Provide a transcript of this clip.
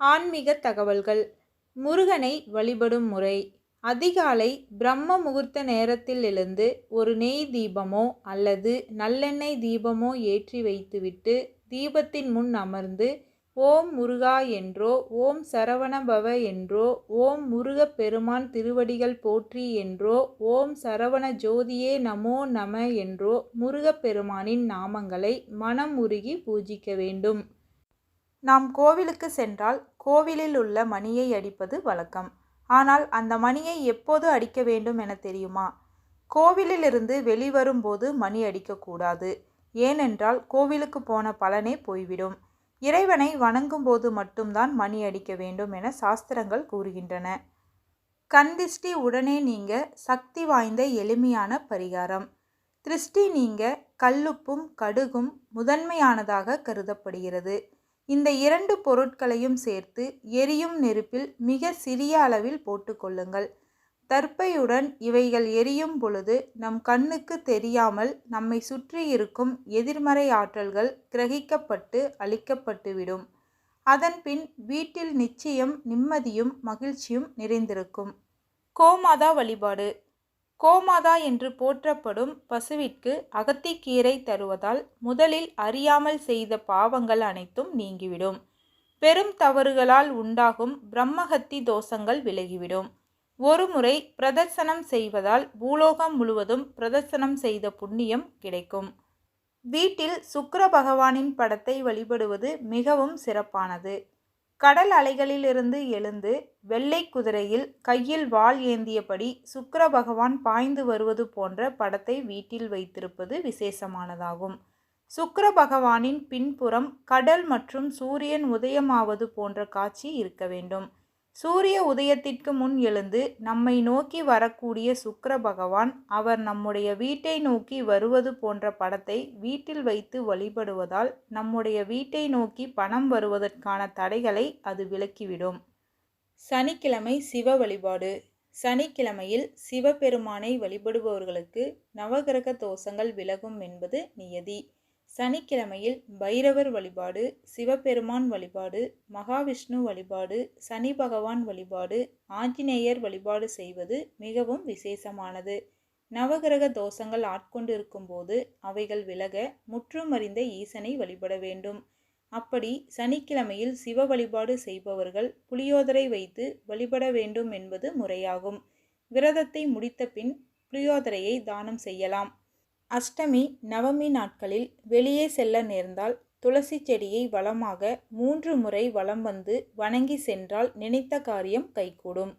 ஆன்மீக தகவல்கள். முருகனை வழிபடும் முறை. அதிகாலை பிரம்ம முகூர்த்த நேரத்தில் எழுந்து ஒரு நெய் தீபமோ அல்லது நல்லெண்ணெய் தீபமோ ஏற்றி வைத்துவிட்டு தீபத்தின் முன் அமர்ந்து ஓம் முருகா என்றோ ஓம் சரவணபவ என்றோ ஓம் முருகப் பெருமான் திருவடிகள் போற்றி என்றோ ஓம் சரவண ஜோதியே நமோ நம என்றோ முருகப்பெருமானின் நாமங்களை மனம் உருகி பூஜிக்க வேண்டும். நாம் கோவிலுக்கு சென்றால் கோவிலில் உள்ள மணியை அடிப்பது வழக்கம். ஆனால் அந்த மணியை எப்போது அடிக்க வேண்டும் என தெரியுமா? கோவிலிலிருந்து வெளிவரும்போது மணி அடிக்கக்கூடாது. ஏனென்றால் கோவிலுக்கு போன பலனே போய்விடும். இறைவனை வணங்கும்போது மட்டும்தான் மணி அடிக்க வேண்டும் என சாஸ்திரங்கள் கூறுகின்றன. கண்திஷ்டி உடனே நீங்க சக்தி வாய்ந்த எளிமையான பரிகாரம். திருஷ்டி நீங்க கல்லுப்பும் கடுகும் முதன்மையானதாக கருதப்படுகிறது. இந்த இரண்டு பொருட்களையும் சேர்த்து எரியும் நெருப்பில் மிக சிறிய அளவில் போட்டுக்கொள்ளுங்கள். தற்பையுடன் இவைகள் எரியும் பொழுது நம் கண்ணுக்கு தெரியாமல் நம்மை சுற்றி இருக்கும் எதிர்மறை ஆற்றல்கள் கிரகிக்கப்பட்டு அழிக்கப்பட்டுவிடும். அதன்பின் வீட்டில் நிச்சயம் நிம்மதியும் மகிழ்ச்சியும் நிறைந்திருக்கும். கோமாதா வழிபாடு. கோமாதா என்று போற்றப்படும் பசுவிற்கு அகத்திக்கீரை தருவதால் முதலில் அறியாமல் செய்த பாவங்கள் அனைத்தும் நீங்கிவிடும். பெரும் தவறுகளால் உண்டாகும் பிரம்மஹத்தி தோஷங்கள் விலகிவிடும். ஒருமுறை பிரதர்சனம் செய்வதால் பூலோகம் முழுவதும் பிரதர்சனம் செய்த புண்ணியம் கிடைக்கும். வீட்டில் சுக்கர பகவானின் படத்தை வழிபடுவது மிகவும் சிறப்பானது. கடல் அலைகளிலிருந்து எழுந்து வெள்ளை குதிரையில் கையில் வாள் ஏந்தியபடி சுக்கர பகவான் பாய்ந்து வருவது போன்ற படத்தை வீட்டில் வைத்திருப்பது விசேஷமானதாகும். சுக்கர பகவானின் பின்புறம் கடல் மற்றும் சூரியன் உதயமாவது போன்ற காட்சி இருக்க வேண்டும். சூரிய உதயத்திற்கு முன் எழுந்து நம்மை நோக்கி வரக்கூடிய சுக்கர பகவான் அவர் நம்முடைய வீட்டை நோக்கி வருவது போன்ற படத்தை வீட்டில் வைத்து வழிபடுவதால் நம்முடைய வீட்டை நோக்கி பணம் வருவதற்கான தடைகளை அது விலக்கிவிடும். சனிக்கிழமை சிவ வழிபாடு. சனிக்கிழமையில் சிவபெருமானை வழிபடுபவர்களுக்கு நவகிரக தோஷங்கள் விலகும் என்பது நியதி. சனிக்கிழமையில் பைரவர் வழிபாடு சிவபெருமான் வழிபாடு மகாவிஷ்ணு வழிபாடு சனி பகவான் வழிபாடு ஆஞ்சநேயர் வழிபாடு செய்வது மிகவும் விசேஷமானது. நவகிரக தோஷங்கள் ஆட்கொண்டிருக்கும் போது அவைகள் விலக முற்றுமறிந்த ஈசனை வழிபட வேண்டும். அப்படி சனிக்கிழமையில் சிவ வழிபாடு செய்பவர்கள் புளியோதரை வைத்து வழிபட வேண்டும் என்பது முறையாகும். விரதத்தை முடித்த பின் புளியோதரையை தானம் செய்யலாம். அஷ்டமி நவமி நாட்களில் வெளியே செல்ல நேர்ந்தால் துளசி செடியை வளமாக மூன்று முறை வலம் வந்து வணங்கி சென்றால் நினைத்த காரியம் கைகூடும்.